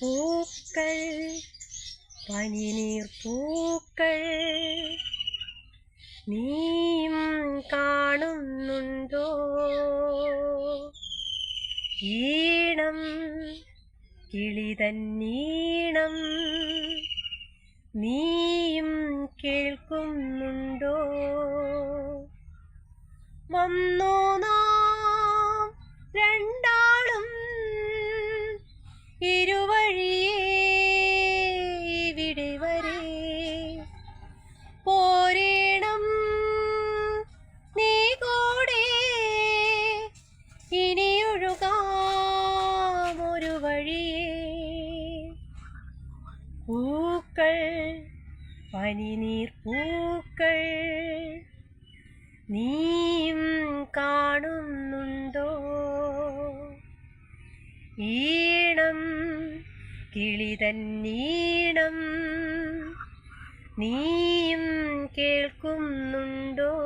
പൂക്കൾ പനിനീർ പൂക്കൾ. നീയും കാണുന്നുണ്ടോ? ഈണം കിളിതന്നീണം. നീയും കേൾക്കുന്നുണ്ടോ? പൂക്കൾ പനിനീർ പൂക്കൾ. നീയും കാണുന്നുണ്ടോ? ഈണം കിളിതന്നീണം നീയും കേൾക്കുന്നുണ്ടോ?